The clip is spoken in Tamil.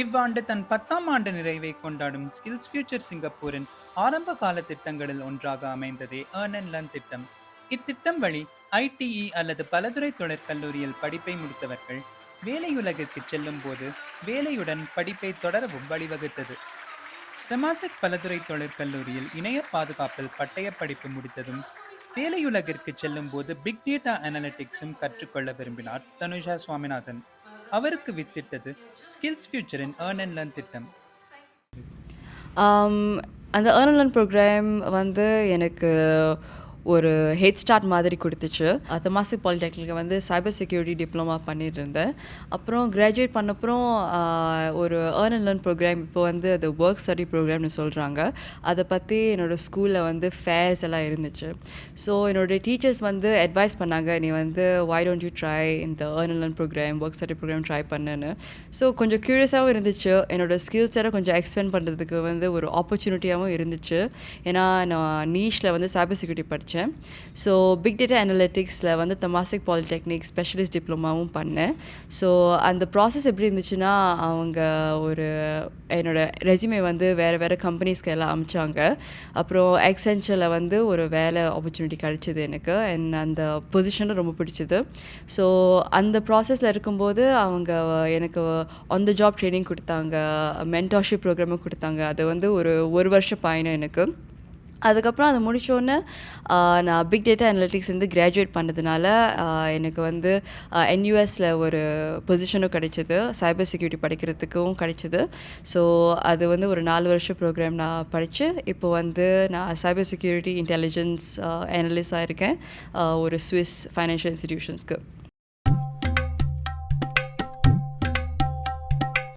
இவ்வாண்டு தன் பத்தாம் ஆண்டு நிறைவை கொண்டாடும் ஸ்கில்ஸ் ஃபியூச்சர் சிங்கப்பூரின் ஆரம்ப கால திட்டங்களில் ஒன்றாக அமைந்ததே ஏர்ன் அண்ட் லர்ன் திட்டம். இத்திட்டம் வழி ஐடிஇ அல்லது பலதுறை தொழிற்கல்லூரியில் படிப்பை முடித்தவர்கள் வேலையுலகிற்கு செல்லும் போது வேலையுடன் படிப்பை தொடரவும் வழிவகுத்தது. தெமாசிக் பலதுறை தொழிற்கல்லூரியில் இணைய பாதுகாப்பில் பட்டய படிப்பு முடித்ததும் வேலையுலகிற்கு செல்லும் போது பிக் டேட்டா அனலிட்டிக்ஸும் கற்றுக்கொள்ள விரும்பினார் தனுஷா சுவாமிநாதன். அவருக்கு வித்திட்டது. ஸ்கில்ஸ் ஃபியூச்சரின் ஏர்ன் அண்ட் லேர்ன் திட்டம். Um, அந்த ஏர்ன் அண்ட் லேர்ன் ப்ரோக்ராம் வந்து எனக்கு ஒரு ஹெட் ஸ்டார்ட் மாதிரி கொடுத்துச்சு. தமாசிக் பாலிடெக்னிக்கில் வந்து சைபர் செக்யூரிட்டி டிப்ளமா பண்ணிட்டு இருந்தேன் அப்புறம் கிராஜுவேட் பண்ணப்புறம் ஒரு ஏர்ன் அண்ட் லேர்ன் ப்ரோக்ராம் இப்போ வந்து அது ஒர்க் ஸ்டடி ப்ரோக்ராம்னு சொல்கிறாங்க அதை பற்றி என்னோடய ஸ்கூலில் வந்து ஃபேர்ஸ் எல்லாம் இருந்துச்சு. ஸோ என்னோடய டீச்சர்ஸ் வந்து அட்வைஸ் பண்ணாங்க நீ வந்து வை டோன்ட் யூ ட்ரை இந்த earn and learn program work study program try பண்ணுன்னு. ஸோ கொஞ்சம் க்யூரியஸாகவும் இருந்துச்சு. என்னோடய ஸ்கில்ஸ் எல்லாம் கொஞ்சம் எக்ஸ்பெண்ட் பண்ணுறதுக்கு வந்து ஒரு ஆப்பர்ச்சுனிட்டியாகவும் இருந்துச்சு. ஏன்னா நான் நீஷில் வந்து சைபர் செக்யூரிட்டி படித்தேன் ஸோ பிக் டேட்டா அனலிட்டிக்ஸில் வந்து தமாசிக் பாலிடெக்னிக் ஸ்பெஷலிஸ்ட் டிப்ளமாவும் பண்ணேன். ஸோ அந்த ப்ராசஸ் எப்படி இருந்துச்சுன்னா அவங்க ஒரு என்னோட ரெசியூமே வந்து வேறு வேறு கம்பெனிஸ்க்கு எல்லாம் அமிச்சாங்க. அப்புறம் எக்ஸென்ச்சரில் வந்து ஒரு வேலை ஆப்பர்ச்சுனிட்டி கிடச்சிது எனக்கு. அண்ட் அந்த பொசிஷனும் ரொம்ப பிடிச்சிது. ஸோ அந்த ப்ராசஸில் இருக்கும்போது அவங்க எனக்கு ஆன் த ஜாப் ட்ரைனிங் கொடுத்தாங்க. மென்டார்ஷிப் ப்ரோக்ராமும் கொடுத்தாங்க. அது வந்து ஒரு ஒரு வருஷம் பயணம் எனக்கு. அதுக்கப்புறம் அதை முடித்தோடனே நான் பிக் டேட்டா அனலிட்டிக்ஸ் வந்து கிராஜுவேட் பண்ணதுனால எனக்கு வந்து என்யூஎஸில் ஒரு பொசிஷனும் கிடைச்சிது. சைபர் செக்யூரிட்டி படிக்கிறதுக்கும் கிடைச்சிது. ஸோ அது வந்து ஒரு நாலு வருஷம் ப்ரோக்ராம் நான் படித்து இப்போ வந்து நான் சைபர் செக்யூரிட்டி இன்டெலிஜென்ஸ் அனலிஸ்டாக இருக்கேன். ஒரு ஸ்விஸ் ஃபைனான்ஷியல் இன்ஸ்டிடியூஷன்ஸ்க்கு